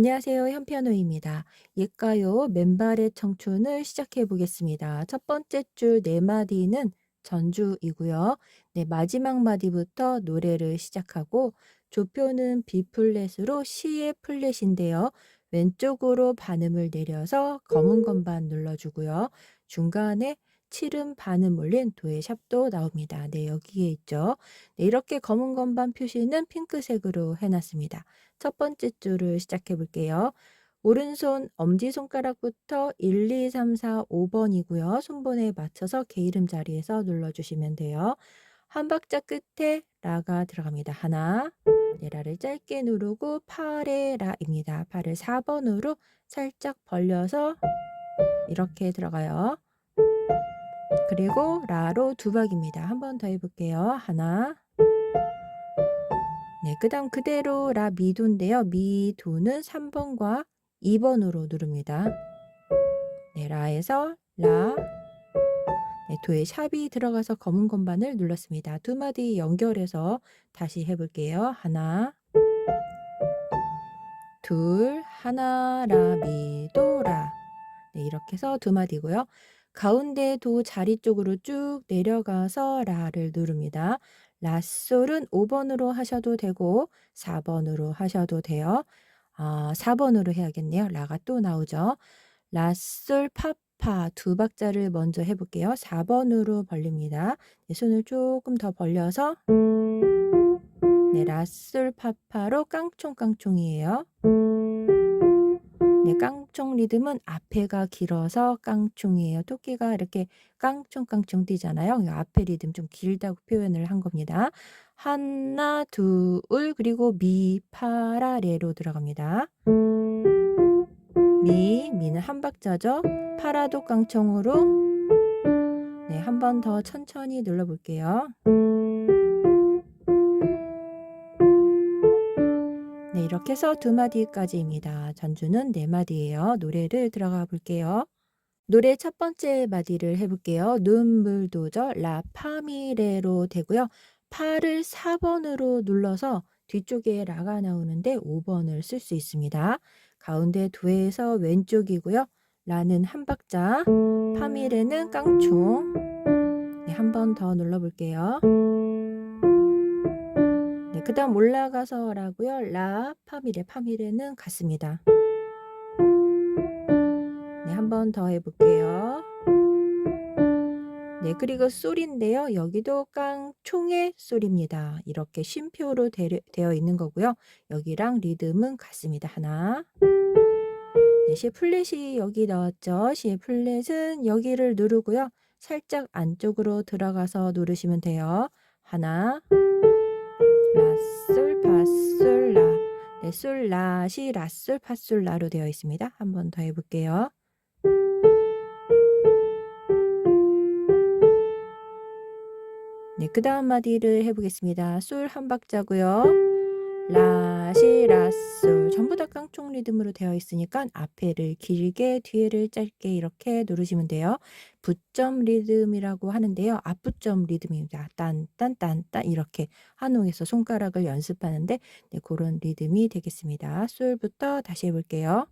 안녕하세요. 현피아노입니다. 옛가요 맨발의 청춘을 시작해 보겠습니다. 첫 번째 줄 네 마디는 전주이고요. 네, 마지막 마디부터 노래를 시작하고 조표는 B 플랫으로 C의 플랫인데요. 왼쪽으로 반음을 내려서 검은 건반 눌러주고요. 중간에 칠음 반음 올린 도의 샵도 나옵니다. 네, 여기에 있죠. 네, 이렇게 검은 건반 표시는 핑크색으로 해놨습니다. 첫 번째 줄을 시작해 볼게요. 오른손 엄지손가락부터 1, 2, 3, 4, 5번이고요. 손번에 맞춰서 개 이름 자리에서 눌러주시면 돼요. 한 박자 끝에 라가 들어갑니다. 하나, 네, 라를 짧게 누르고 팔의 라입니다. 팔을 4번으로 살짝 벌려서 이렇게 들어가요. 그리고 라로 두 박입니다. 한 번 더 해볼게요. 하나, 네, 그 다음 그대로 라 미도인데요. 미도는 3번과 2번으로 누릅니다. 네, 라에서 라, 네, 도에 샵이 들어가서 검은 건반을 눌렀습니다. 두 마디 연결해서 다시 해볼게요. 하나, 둘, 하나, 라, 미, 도, 라. 네, 이렇게 해서 두 마디고요. 가운데 도 자리 쪽으로 쭉 내려가서 라를 누릅니다. 라솔은 5번으로 하셔도 되고 4번으로 하셔도 돼요. 아, 4번으로 해야겠네요. 라가 또 나오죠. 라솔 파파 두 박자를 먼저 해볼게요. 4번으로 벌립니다. 네, 손을 조금 더 벌려서 네, 라솔 파파로 깡총깡총이에요. 네, 깡총 리듬은 앞에가 길어서 깡총이에요. 토끼가 이렇게 깡총깡총 뛰잖아요. 앞에 리듬 좀 길다고 표현을 한 겁니다. 하나, 둘, 그리고 미, 파 라, 레로 들어갑니다. 미, 미는 한 박자죠. 파라도 깡총으로 네, 한 번 더 천천히 눌러볼게요. 네, 이렇게 해서 두 마디까지입니다. 전주는 네 마디예요. 노래를 들어가 볼게요. 노래 첫 번째 마디를 해볼게요. 눈물 도저 라 파미레로 되고요. 파를 4번으로 눌러서 뒤쪽에 라가 나오는데 5번을 쓸 수 있습니다. 가운데 도에서 왼쪽이고요. 라는 한 박자, 파미레는 깡총. 네, 한 번 더 눌러볼게요. 네, 그 다음 올라가서라고요. 라, 파미레, 파미레는 같습니다. 네, 한 번 더 해볼게요. 네, 그리고 솔인데요. 여기도 깡총의 솔입니다. 이렇게 쉼표로 되, 되어 있는 거고요. 여기랑 리듬은 같습니다. 하나. 네, C 플랫이 여기 나왔죠. C 플랫은 여기를 누르고요. 살짝 안쪽으로 들어가서 누르시면 돼요. 하나. 라, 솔, 파, 솔, 라. 네, 솔, 라, 시, 라, 솔, 파, 솔, 라로 되어 있습니다. 한 번 더 해볼게요. 네, 그 다음 마디를 해보겠습니다. 솔 한 박자고요. 라, 시, 라, 솔 전부 다 깡총 리듬으로 되어 있으니까 앞에를 길게 뒤에를 짧게 이렇게 누르시면 돼요. 붓점 리듬이라고 하는데요. 앞붓점 리듬입니다. 딴, 딴, 딴, 딴 이렇게 한홍에서 손가락을 연습하는데 네, 그런 리듬이 되겠습니다. 솔부터 다시 해볼게요.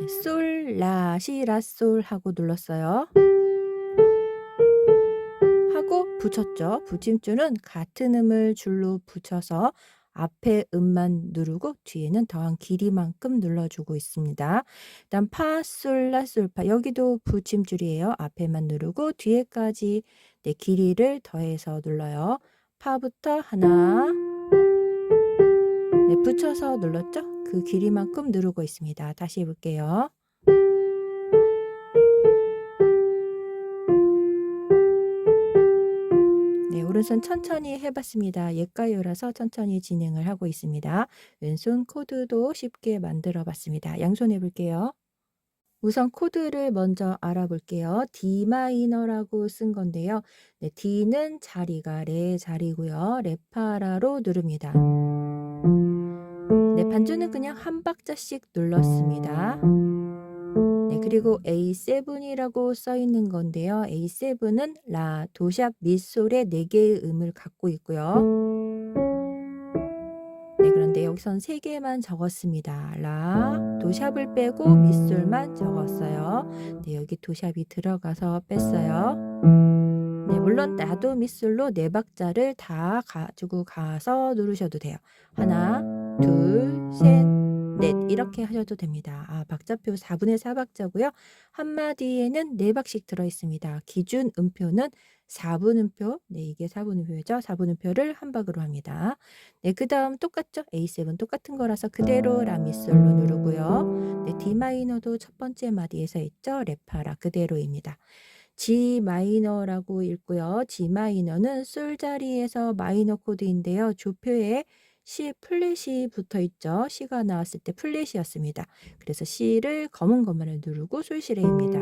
네, 솔, 라, 시, 라, 솔 하고 눌렀어요. 붙였죠. 붙임줄은 같은 음을 줄로 붙여서 앞에 음만 누르고 뒤에는 더한 길이만큼 눌러주고 있습니다. 일단 파, 솔, 라, 솔, 파 여기도 붙임줄이에요. 앞에만 누르고 뒤에까지 네, 길이를 더해서 눌러요. 파부터 하나 네, 붙여서 눌렀죠? 그 길이만큼 누르고 있습니다. 다시 해볼게요. 오른손 천천히 해봤습니다. 옛가요라서 천천히 진행을 하고 있습니다. 왼손 코드도 쉽게 만들어 봤습니다. 양손 해볼게요. 우선 코드를 먼저 알아볼게요. D 마이너라고 쓴 건데요. 네, D는 자리가 레 자리고요. 레파라로 누릅니다. 네, 반주는 그냥 한 박자씩 눌렀습니다. 네, 그리고 A7이라고 써 있는 건데요. A7은 라, 도샵, 미솔의 4개의 음을 갖고 있고요. 네, 그런데 네, 여기선 세 개만 적었습니다. 라, 도샵을 빼고 밑술만 적었어요. 네, 여기 도샵이 들어가서 뺐어요. 네, 물론 나도 밑술로 네 박자를 다 가지고 가서 누르셔도 돼요. 하나, 둘, 셋, 넷 이렇게 하셔도 됩니다. 아, 박자표 4분의 4박자고요. 한 마디에는 네 박씩 들어 있습니다. 기준 음표는 4분음표, 네, 이게 4분음표죠. 4분음표를 한 박으로 합니다. 네, 그 다음 똑같죠? A7 똑같은 거라서 그대로 라미솔로 누르고요. 네, D 마이너도 첫 번째 마디에서 있죠? 레파라 그대로입니다. G 마이너라고 읽고요. G 마이너는 솔 자리에서 마이너 코드인데요. 조표에 C 플랫이 붙어 있죠. C가 나왔을 때 플랫이었습니다. 그래서 C를 검은 것만을 누르고 솔시레입니다.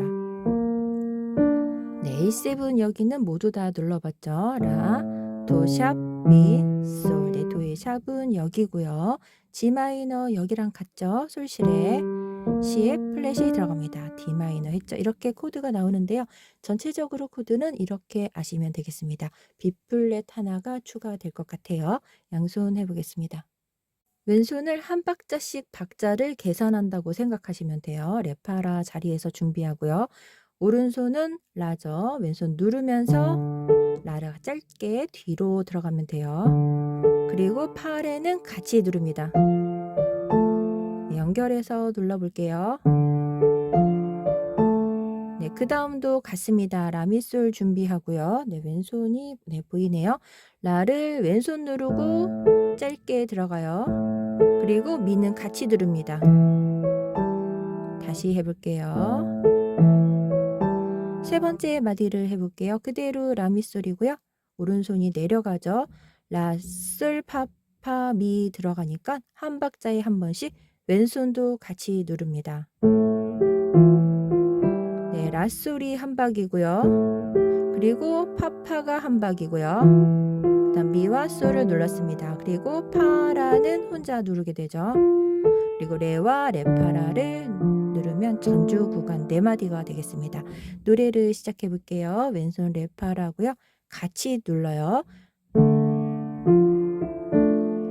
네, A7 여기는 모두 다 눌러봤죠. 라, 도, 샵, 미, 솔. 네, 도의 샵은 여기고요. G 마이너 여기랑 같죠. 솔시레. C에 플랫이 들어갑니다. D 마이너 했죠. 이렇게 코드가 나오는데요. 전체적으로 코드는 이렇게 아시면 되겠습니다. B 플랫 하나가 추가될 것 같아요. 양손 해보겠습니다. 왼손을 한 박자씩 박자를 계산한다고 생각하시면 돼요. 레파라 자리에서 준비하고요. 오른손은 라죠. 왼손 누르면서 라가 짧게 뒤로 들어가면 돼요. 그리고 팔에는 같이 누릅니다. 네, 연결해서 눌러볼게요. 네, 그 다음도 같습니다. 라미솔 준비하고요. 네, 왼손이 네, 보이네요. 라를 왼손 누르고 짧게 들어가요. 그리고 미는 같이 누릅니다. 다시 해볼게요. 세 번째 마디를 해볼게요. 그대로 라미솔이고요. 오른손이 내려가죠. 라, 솔, 파, 파, 미 들어가니까 한 박자에 한 번씩 왼손도 같이 누릅니다. 네, 라솔이 한 박이고요. 그리고 파파가 한 박이고요. 그다음 미와 솔을 눌렀습니다. 그리고 파라는 혼자 누르게 되죠. 그리고 레와 레파라를 누르면 전주 구간 네 마디가 되겠습니다. 노래를 시작해 볼게요. 왼손 레파라고요. 같이 눌러요.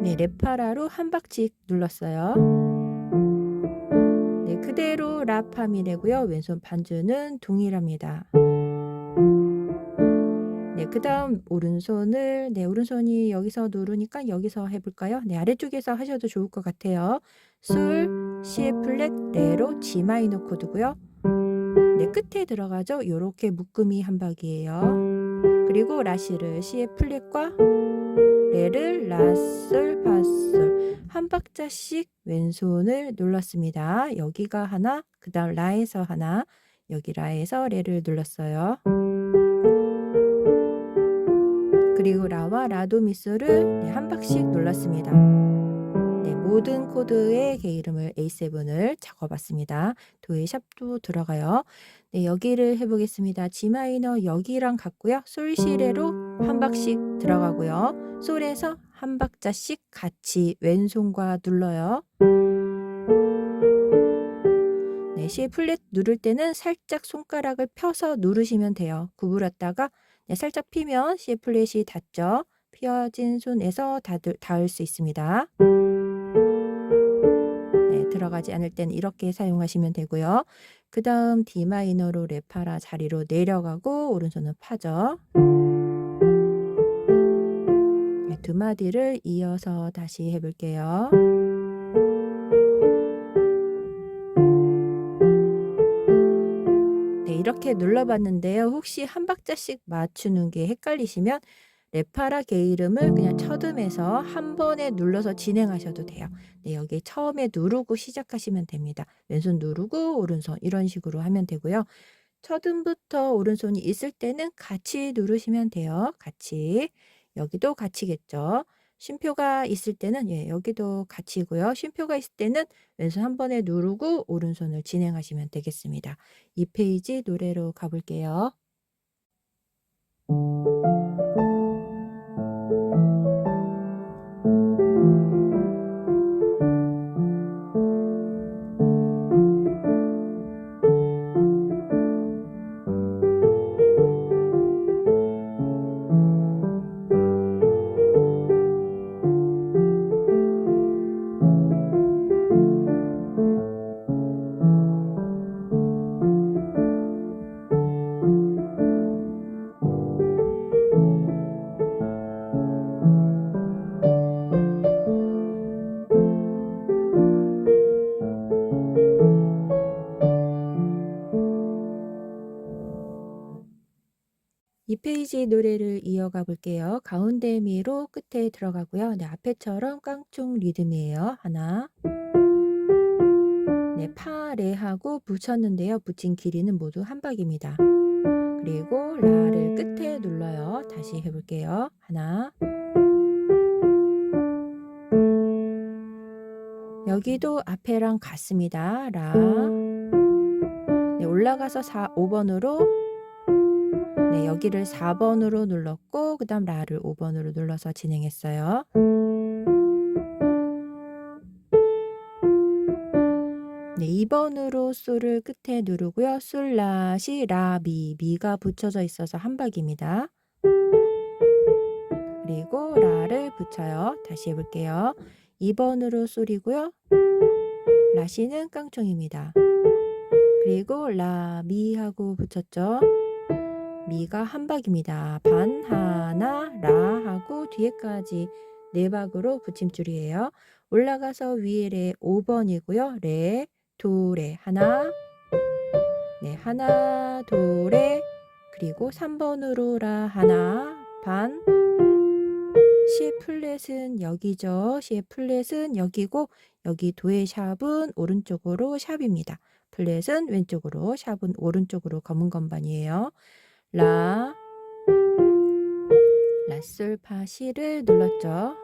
네, 레파라로 한 박씩 눌렀어요. 그대로 라파미네고요. 왼손 반주는 동일합니다. 네, 그 다음 오른손을 네, 오른손이 여기서 누르니까 여기서 해볼까요? 네, 아래쪽에서 하셔도 좋을 것 같아요. 솔, C 플랫, 레로, G 마이너 코드고요. 네, 끝에 들어가죠. 요렇게 묶음이 한 박이에요. 그리고 라시를 C 플랫과 레를 라솔 파솔 한 박자씩 왼손을 눌렀습니다. 여기가 하나, 그 다음 라에서 하나, 여기 라에서 레를 눌렀어요. 그리고 라와 라도 미소를 네, 한 박씩 눌렀습니다. 네, 모든 코드의 개 이름을 A7을 적어봤습니다. 도의 샵도 들어가요. 네, 여기를 해보겠습니다. G 마이너 여기랑 같고요. 솔시레로 한 박씩 들어가고요. 솔에서 한 박자씩 같이 왼손과 눌러요. 네, C 플랫 누를 때는 살짝 손가락을 펴서 누르시면 돼요. 구부렸다가 네, 살짝 피면 C 플랫이 닿죠. 피어진 손에서 닿을, 닿을 수 있습니다. 네, 들어가지 않을 때는 이렇게 사용하시면 되고요. 그 다음 D 마이너로 레파라 자리로 내려가고 오른손은 파죠. 네, 두 마디를 이어서 다시 해볼게요. 네, 이렇게 눌러봤는데요. 혹시 한 박자씩 맞추는 게 헷갈리시면 레파라 게 이름을 그냥 첫음에서 한 번에 눌러서 진행하셔도 돼요. 네, 여기 처음에 누르고 시작하시면 됩니다. 왼손 누르고 오른손 이런 식으로 하면 되고요. 첫음부터 오른손이 있을 때는 같이 누르시면 돼요. 같이. 여기도 같이겠죠. 쉼표가 있을 때는 예, 여기도 같이고요. 쉼표가 있을 때는 왼손 한 번에 누르고 오른손을 진행하시면 되겠습니다. 이 페이지 노래로 가볼게요. 페이지 노래를 이어가 볼게요. 가운데 미로 끝에 들어가고요. 네, 앞에처럼 깡총 리듬이에요. 하나. 네, 파, 레 하고 붙였는데요. 붙인 길이는 모두 한 박입니다. 그리고 라를 끝에 눌러요. 다시 해볼게요. 하나. 여기도 앞에랑 같습니다. 라. 네, 올라가서 4, 5번으로 네, 여기를 4번으로 눌렀고 그 다음 라를 5번으로 눌러서 진행했어요. 네, 2번으로 솔을 끝에 누르고요. 솔, 라, 시, 라, 미, 미가 붙여져 있어서 한 박입니다. 그리고 라를 붙여요. 다시 해볼게요. 2번으로 솔이고요. 라시는 깡총입니다. 그리고 라, 미 하고 붙였죠. 미가 한 박입니다. 반, 하나, 라 하고 뒤에까지 네 박으로 붙임줄이에요. 올라가서 위에 레 5번이고요. 레, 도, 레, 하나, 네, 하나, 도, 레, 그리고 3번으로 라, 하나, 반, 시의 플랫은 여기죠. 시의 플랫은 여기고 여기 도의 샵은 오른쪽으로 샵입니다. 플랫은 왼쪽으로 샵은 오른쪽으로 검은 건반이에요. 라 라솔 파 시를 눌렀죠.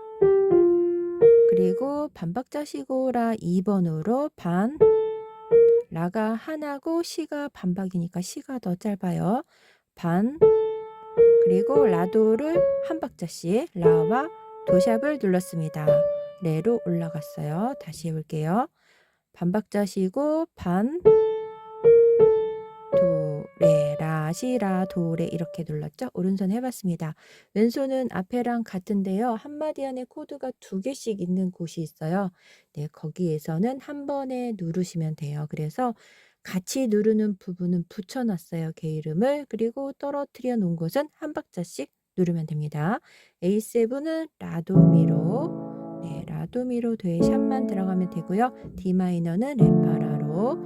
그리고 반박자 시고 라 2번으로 반 라가 하나고 시가 반박이니까 시가 더 짧아요. 반 그리고 라도를 한 박자씩 라와 도샵을 눌렀습니다. 레로 올라갔어요. 다시 해볼게요. 반박자 쉬고 반, 도, 레, 라, 시, 라, 도, 레 이렇게 눌렀죠. 오른손 해봤습니다. 왼손은 앞에랑 같은데요. 한마디 안에 코드가 두 개씩 있는 곳이 있어요. 네, 거기에서는 한 번에 누르시면 돼요. 그래서 같이 누르는 부분은 붙여놨어요. 개 이름을. 그리고 떨어뜨려 놓은 곳은 한 박자씩 누르면 됩니다. A7은 라도미로 네, 라도미로 돼 샵만 들어가면 되고요. D 마이너는 레파라 로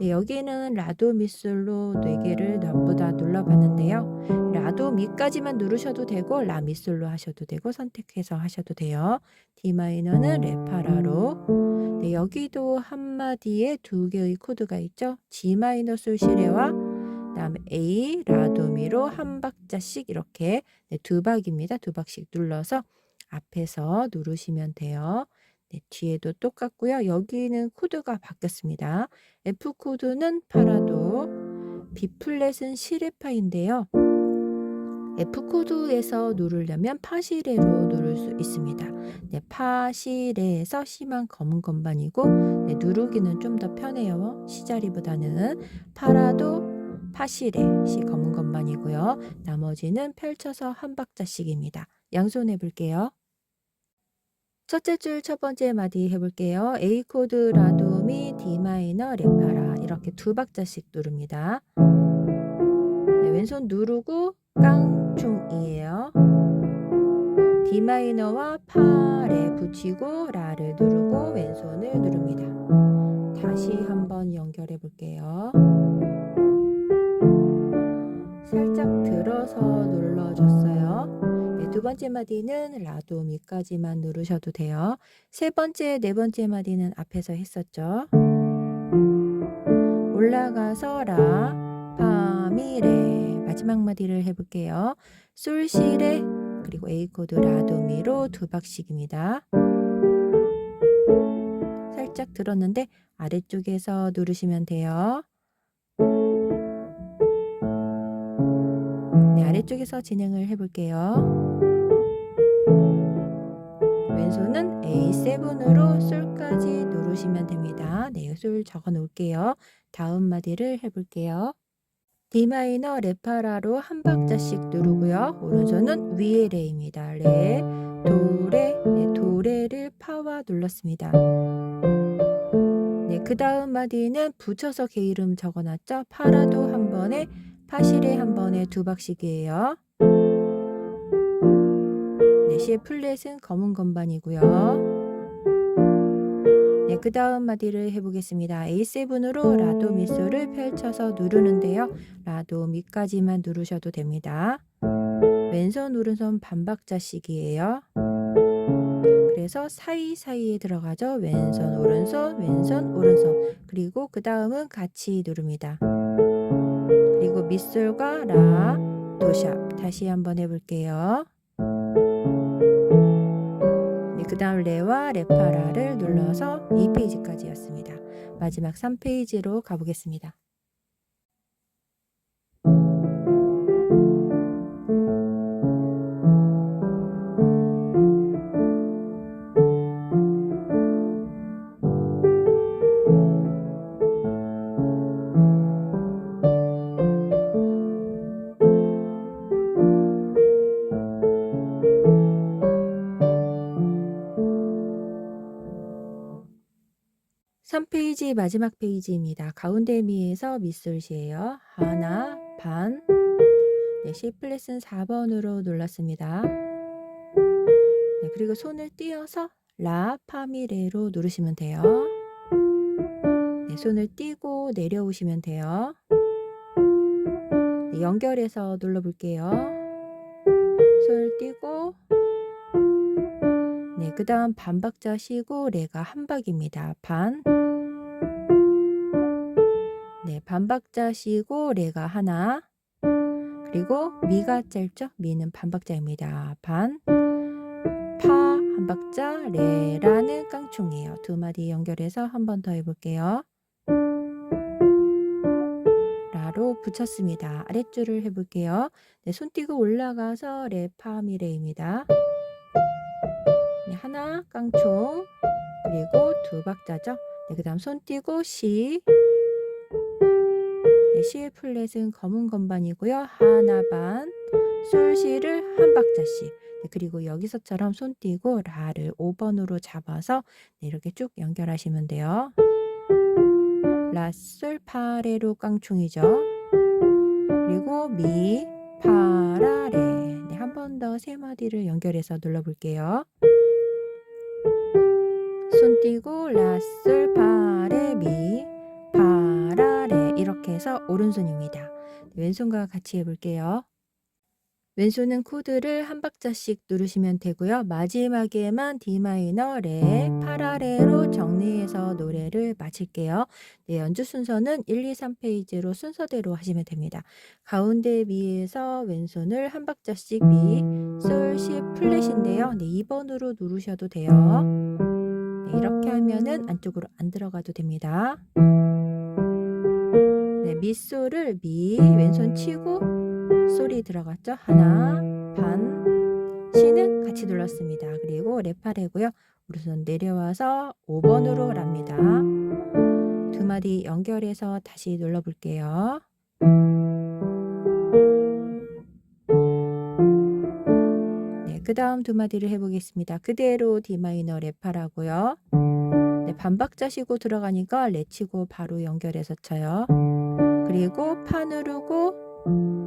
네, 여기는 라도 미솔로 4개를 전부 다 눌러봤는데요. 라도 미까지만 누르셔도 되고 라 미솔로 하셔도 되고 선택해서 하셔도 돼요. D 마이너는 레파라로 네, 여기도 한 마디에 두 개의 코드가 있죠. G 마이너 솔 시레와 그다음에 A 라도미로 한 박자씩 이렇게 네, 두 박입니다. 두 박씩 눌러서 앞에서 누르시면 돼요. 네, 뒤에도 똑같고요. 여기는 코드가 바뀌었습니다. F 코드는 파라도, B 플랫은 시레파인데요. F 코드에서 누르려면 파시레로 누를 수 있습니다. 네, 파시레에서 C만 검은 건반이고 네, 누르기는 좀 더 편해요. C 자리보다는 파라도 파시레 C 검은 건반이고요. 나머지는 펼쳐서 한 박자씩입니다. 양손 해볼게요. 첫째 줄 첫 번째 마디 해볼게요. A 코드 라도미 D 마이너 레파라 이렇게 두 박자씩 누릅니다. 네, 왼손 누르고 깡충이에요. D 마이너와 파레 붙이고 라를 누르고 왼손을 누릅니다. 다시 한번 연결해 볼게요. 살짝 들어서 눌러줬어요. 네, 두 번째 마디는 라도 미까지만 누르셔도 돼요. 세 번째, 네 번째 마디는 앞에서 했었죠. 올라가서 라, 파, 미, 레 마지막 마디를 해볼게요. 솔, 시, 레 그리고 A 코드 라도 미로 두 박씩입니다. 살짝 들었는데 아래쪽에서 누르시면 돼요. 네, 아래쪽에서 진행을 해볼게요. 왼손은 A7으로 솔까지 누르시면 됩니다. 네, 솔 적어 놓을게요. 다음 마디를 해볼게요. D 마이너 레파라로 한 박자씩 누르고요. 오른손은 위에 레입니다. 레, 도 레, 네, 도 레를 파와 눌렀습니다. 네, 그 다음 마디는 붙여서 개 이름 적어놨죠. 파라도 한 번에 파시레 한 번에 두 박씩이에요. 네, 시의 플랫은 검은 건반이고요. 네, 그 다음 마디를 해보겠습니다. A7으로 라도 미소를 펼쳐서 누르는데요. 라도 미까지만 누르셔도 됩니다. 왼손 오른손 반박자씩이에요. 그래서 사이사이에 들어가죠. 왼손 오른손 왼손 오른손 그리고 그 다음은 같이 누릅니다. 그리고 밑솔과 라 도샵 다시 한번 해볼게요. 네, 그 다음 레와 레파라를 눌러서 2페이지까지였습니다. 마지막 3페이지로 가보겠습니다. 삼 페이지 마지막 페이지입니다. 가운데 미에서 밑솔시예요. 하나, 반. 네, C 플랫은 4번으로 눌렀습니다. 네, 그리고 손을 띄어서 라, 파, 미, 레로 누르시면 돼요. 네, 손을 띄고 내려오시면 돼요. 네, 연결해서 눌러볼게요. 손을 띄고 네, 그 다음 반박자 쉬고 레가 한 박입니다. 반. 네, 반박자 쉬고 레가 하나. 그리고 미가 짧죠? 미는 반박자입니다. 반. 파 한 박자 레라는 깡총이에요. 두 마디 연결해서 한 번 더 해볼게요. 라로 붙였습니다. 아랫줄을 해볼게요. 네, 손 띄고 올라가서 레, 파, 미, 레입니다. 네, 하나 깡총 그리고 두 박자죠. 네, 그 다음 손 띄고 시 네, 시의 플랫은 검은 건반이고요. 하나 반 솔시를 한 박자씩 네, 그리고 여기서처럼 손 띄고 라를 5번으로 잡아서 네, 이렇게 쭉 연결하시면 돼요. 라, 솔, 파, 레로 깡총이죠. 그리고 미, 파, 라, 레. 네, 한 번 더 세 마디를 연결해서 눌러볼게요. 손 띄고 라솔 파레 미 파라레 이렇게 해서 오른손입니다. 왼손과 같이 해볼게요. 왼손은 코드를 한 박자씩 누르시면 되고요. 마지막에만 D 마이너 레 파라레로 정리해서 노래를 마칠게요. 네, 연주 순서는 1, 2, 3페이지로 순서대로 하시면 됩니다. 가운데 미에서 왼손을 한 박자씩 미, 솔, 시, 플랫인데요. 네, 2번으로 누르셔도 돼요. 네, 이렇게 하면은 안쪽으로 안 들어가도 됩니다. 네, 밑솔을 미, 왼손 치고 솔이 들어갔죠? 하나, 반, 시는 같이 눌렀습니다. 그리고 레파레고요. 오른손 내려와서 5번으로 랍니다. 두 마디 연결해서 다시 눌러 볼게요. 네, 그 다음 두 마디를 해보겠습니다. 그대로 D 마이너 레파라고요. 네, 반박자 쉬고 들어가니까 레 치고 바로 연결해서 쳐요. 그리고 파 누르고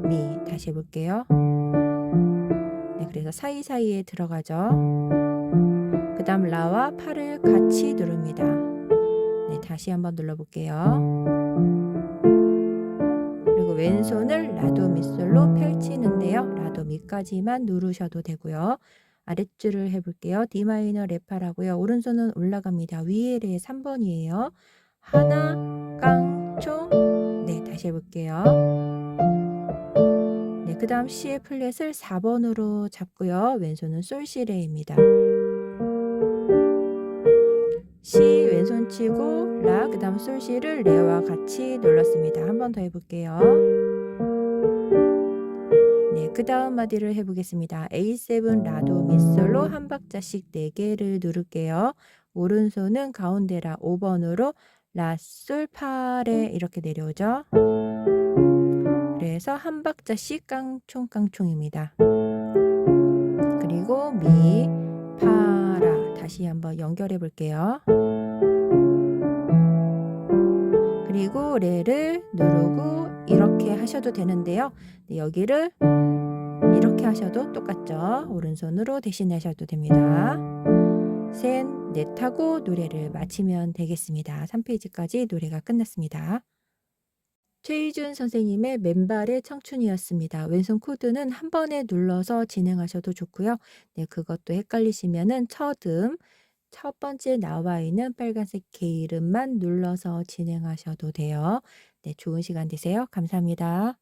미 다시 해볼게요. 네, 그래서 사이사이에 들어가죠. 그 다음 라와 파를 같이 누릅니다. 네, 다시 한번 눌러볼게요. 그리고 왼손을 라도 밑솔로 펼치는데요. 라도 밑까지만 누르셔도 되고요. 아랫줄을 해볼게요. D 마이너 레파라고요. 오른손은 올라갑니다. 위에 레 3번이에요. 하나, 깡 총. 네, 다시 해볼게요. 네, 그 다음 C의 플랫을 4번으로 잡고요. 왼손은 솔시레입니다. C 왼손 치고 라, 그 다음 솔시를 레와 같이 눌렀습니다. 한 번 더 해볼게요. 네, 그 다음 마디를 해보겠습니다. A7 라도 밑솔로 한 박자씩 4개를 누를게요. 오른손은 가운데라 5번으로 라, 솔, 파레 이렇게 내려오죠. 그래서 한 박자씩 깡총 깡총입니다. 그리고 미, 파라 다시 한번 연결해 볼게요. 그리고 레를 누르고 이렇게 하셔도 되는데요. 네, 여기를 이렇게 하셔도 똑같죠. 오른손으로 대신하셔도 됩니다. 셋, 넷 하고 노래를 마치면 되겠습니다. 3페이지까지 노래가 끝났습니다. 최희준 선생님의 맨발의 청춘이었습니다. 왼손 코드는 한 번에 눌러서 진행하셔도 좋고요. 네, 그것도 헷갈리시면은 첫음, 첫 번째 나와 있는 빨간색 K 이름만 눌러서 진행하셔도 돼요. 네, 좋은 시간 되세요. 감사합니다.